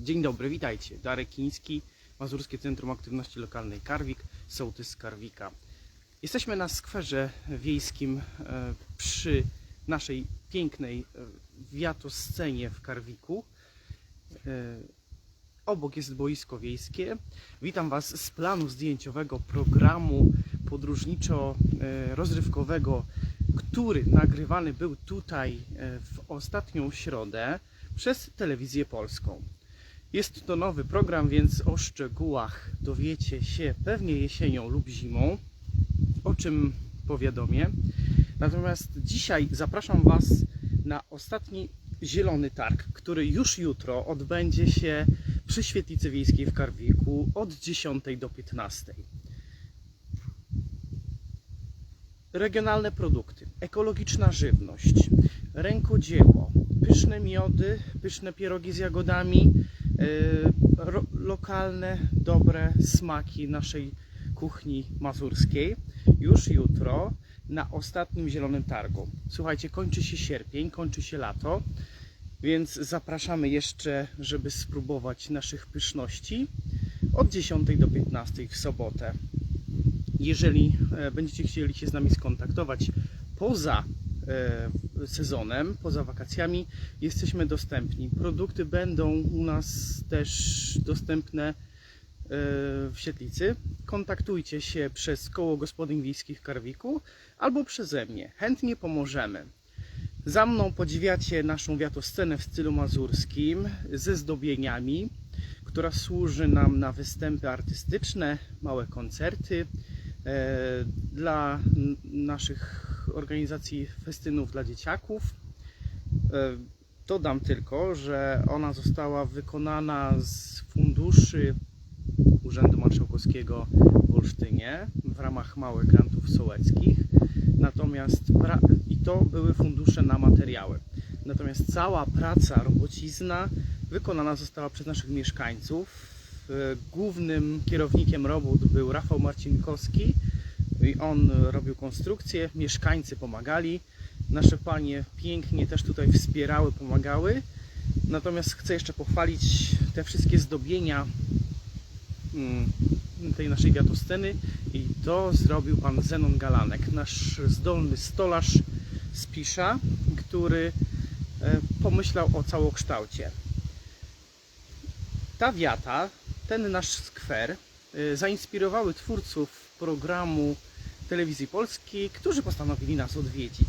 Dzień dobry, witajcie. Darek Kiński, Mazurskie Centrum Aktywności Lokalnej Karwik, sołtys Karwika. Jesteśmy na skwerze wiejskim e, przy naszej pięknej e, wiatoscenie w Karwiku. E, Obok jest boisko wiejskie. Witam Was z planu zdjęciowego programu podróżniczo-rozrywkowego, który nagrywany był tutaj w ostatnią środę przez telewizję polską. Jest to nowy program, więc o szczegółach dowiecie się pewnie jesienią lub zimą, o czym powiadomię. Natomiast dzisiaj zapraszam Was na ostatni zielony targ, który już jutro odbędzie się przy Świetlicy Wiejskiej w Karwiku od 10 do 15. Regionalne produkty, ekologiczna żywność, rękodzieło, pyszne miody, pyszne pierogi z jagodami, lokalne, dobre smaki naszej kuchni mazurskiej już jutro na ostatnim Zielonym Targu. Słuchajcie, kończy się sierpień, kończy się lato, więc zapraszamy jeszcze, żeby spróbować naszych pyszności od 10 do 15 w sobotę. Jeżeli e, będziecie chcieli się z nami skontaktować poza sezonem, poza wakacjami, jesteśmy dostępni. Produkty będą u nas też dostępne e, w Sietlicy. Kontaktujcie się przez Koło Gospodyń Wiejskich Karwiku albo przeze mnie. Chętnie pomożemy. Za mną podziwiacie naszą wiatoscenę w stylu mazurskim ze zdobieniami, która służy nam na występy artystyczne, małe koncerty, e, dla n- naszych organizacji festynów dla dzieciaków. E, Dodam tylko, że ona została wykonana z funduszy Urzędu Marszałkowskiego w Olsztynie w ramach małych grantów sołeckich. Natomiast i to były fundusze na materiały. Natomiast cała praca, robocizna wykonana została przez naszych mieszkańców. E, Głównym kierownikiem robót był Rafał Marcinkowski i on robił konstrukcję, mieszkańcy pomagali. Nasze panie pięknie też tutaj wspierały, pomagały. Natomiast chcę jeszcze pochwalić te wszystkie zdobienia mm, tej naszej wiatosceny i to zrobił pan Zenon Galanek, nasz zdolny stolarz z Pisza, który e, pomyślał o całokształcie. Ta wiata, ten nasz skwer e, zainspirowały twórców programu telewizji polskiej, którzy postanowili nas odwiedzić.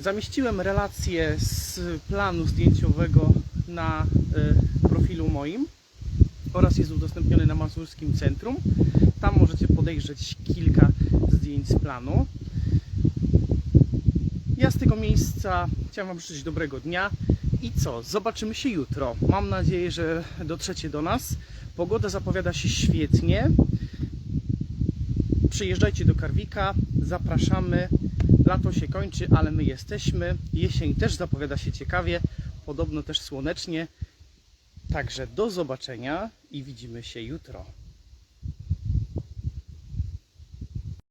Zamieściłem relację z planu zdjęciowego na e, profilu moim oraz jest udostępniony na Mazurskim Centrum. Tam możecie podejrzeć kilka zdjęć z planu. Ja z tego miejsca chciałem Wam życzyć dobrego dnia i co? Zobaczymy się jutro. Mam nadzieję, że dotrzecie do nas. Pogoda zapowiada się świetnie. Przyjeżdżajcie do Karwika, zapraszamy. Lato się kończy, ale my jesteśmy. Jesień też zapowiada się ciekawie, podobno też słonecznie. Także do zobaczenia i widzimy się jutro.